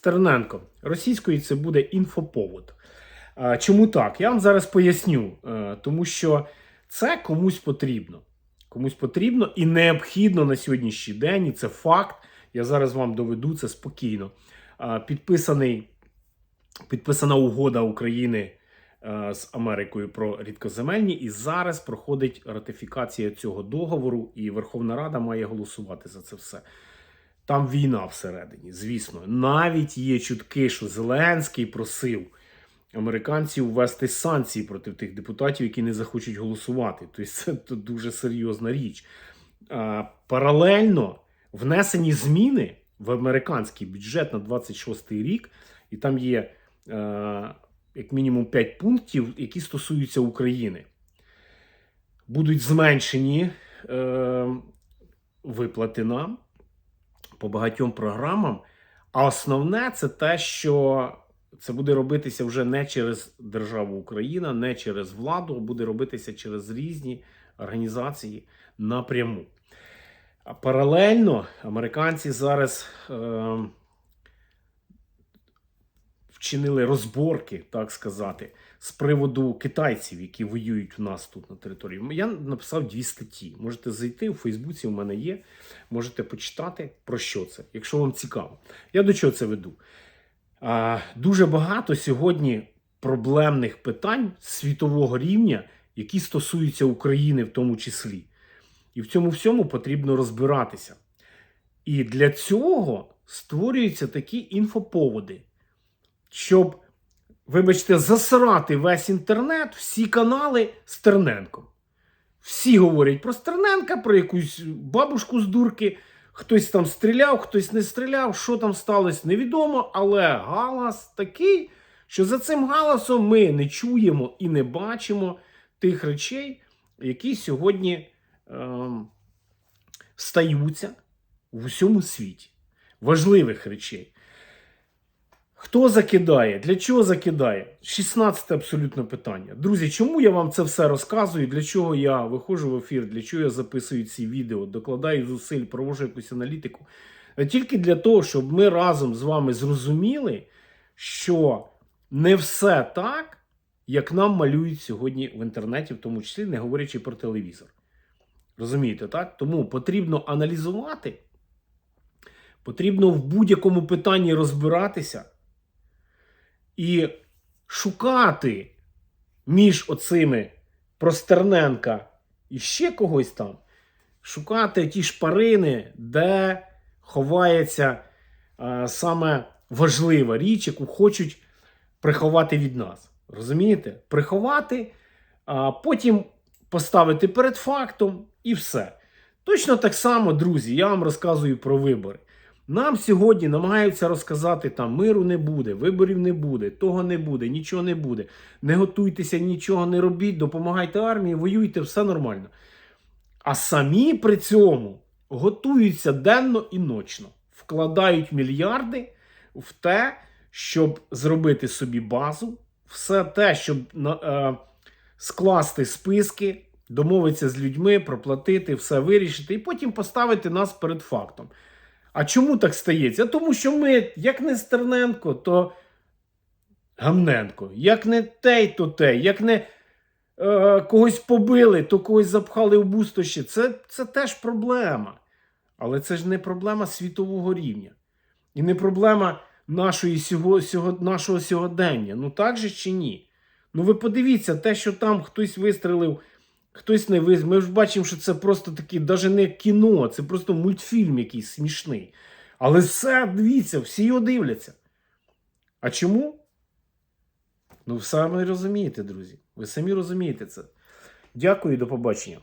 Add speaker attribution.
Speaker 1: Стерненко. Російською це буде інфоповод. Чому так? Я вам зараз поясню. Е, Тому що це комусь потрібно. Комусь потрібно і необхідно на сьогоднішній день, і це факт. Я зараз вам доведу це спокійно. Підписаний, підписана угода України е, з Америкою про рідкоземельні, і зараз проходить ратифікація цього договору, і Верховна Рада має голосувати за це все. Там війна всередині, звісно. Навіть є чутки, що Зеленський просив американців ввести санкції проти тих депутатів, які не захочуть голосувати. Тобто це дуже серйозна річ. Паралельно внесені зміни в американський бюджет на 26 рік, і там є е, як мінімум 5 пунктів, які стосуються України. Будуть зменшені е, виплати нам по багатьом програмам. А основне це те, що це буде робитися вже не через державу Україна, не через владу, а буде робитися через різні організації напряму. Паралельно американці зараз е, вчинили розборки, так сказати, з приводу китайців, які воюють у нас тут на території. Я написав дві статті. Можете зайти у Фейсбуці, у мене є. Можете почитати про що це, якщо вам цікаво. Я до чого це веду? А, дуже багато сьогодні проблемних питань світового рівня, які стосуються України в тому числі. І в цьому всьому потрібно розбиратися. І для цього створюються такі інфоповоди, щоб, вибачте, засрати весь інтернет, всі канали з Стерненком. Всі говорять про Стерненка, про якусь бабушку з дурки. Хтось там стріляв, хтось не стріляв. Що там сталося, невідомо. Але галас такий, що за цим галасом ми не чуємо і не бачимо тих речей, які сьогодні ем, стаються в усьому світі. Важливих речей. Хто закидає? Для чого закидає? 16 абсолютно питання. Друзі, чому я вам це все розказую? Для чого я виходжу в ефір? Для чого я записую ці відео, докладаю зусиль, провожу якусь аналітику? Тільки для того, щоб ми разом з вами зрозуміли, що не все так, як нам малюють сьогодні в інтернеті, в тому числі не говорячи про телевізор. Розумієте, так? Тому потрібно аналізувати, потрібно в будь-якому питанні розбиратися і шукати між оцими Простерненка і ще когось там, шукати ті шпарини, де ховається е, саме важлива річ, яку хочуть приховати від нас. Розумієте? Приховати, а потім поставити перед фактом і все. Точно так само, друзі, я вам розказую про вибори. Нам сьогодні намагаються розказати, там миру не буде, виборів не буде, того не буде, нічого не буде. Не готуйтеся, нічого не робіть, допомагайте армії, воюйте, все нормально. А самі при цьому готуються денно і ночно, вкладають мільярди в те, щоб зробити собі базу, все те, щоб е, скласти списки, домовитися з людьми, проплатити, все вирішити, і потім поставити нас перед фактом. А чому так стається? Тому що ми, як не Стерненко, то Гамненко, як не тей, то тей, як не е, когось побили, то когось запхали в бустощі. Це, це теж проблема. Але це ж не проблема світового рівня. І не проблема нашої сього, сього, нашого сьогодення. Ну так же чи ні? Ну ви подивіться, те, що там хтось вистрелив, хтось не вистрелив. Ми ж бачимо, що це просто таке, навіть не кіно, це просто мультфільм якийсь смішний. Але все, дивіться, всі його дивляться. А чому? Ну, самі розумієте, друзі. Ви самі розумієте це. Дякую і до побачення.